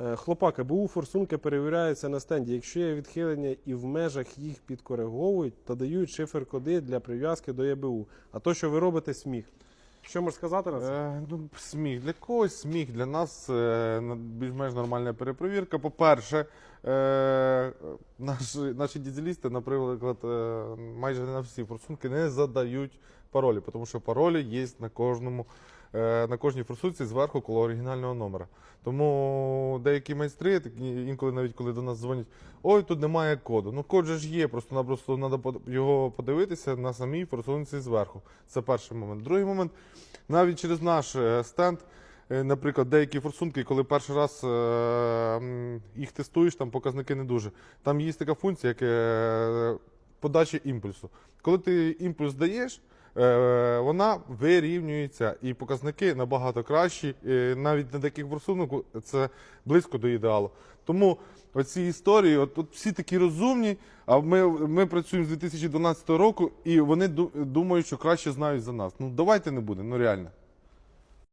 Е, Хлопак, АБУ форсунки перевіряються на стенді. Якщо є відхилення і в межах їх підкориговують, та дають шифер-коди для прив'язки до ЄБУ. А то, що ви робите, сміх. Що можеш сказати на це? Е, ну, сміх для когось, сміх для нас е, більш-менш нормальна перепровірка. По-перше, е, наші, наші дізелісти, наприклад, е, майже на всі форсунки не задають паролі, тому що паролі є на кожному. е, На кожній форсунці зверху коло оригінального номера. Тому деякі майстри, такі інколи навіть коли до нас дзвонять, ой, тут немає коду. Ну код же ж є, просто напросто треба його подивитися на самій форсунці зверху. Це перший момент. Другий момент, навіть через наш е, стенд, наприклад, деякі форсунки, коли перший раз е, їх тестуєш, там показники не дуже. Там є така функція, як е, подача імпульсу. Коли ти імпульс даєш, е, вона вирівнюється і показники набагато кращі. Е, Навіть на таких форсунок це близько до ідеалу. Тому оці історії, от, от всі такі розумні, а ми, ми працюємо з 2012 року, і вони думають, що краще знають за нас. Ну давайте не будемо, ну реально.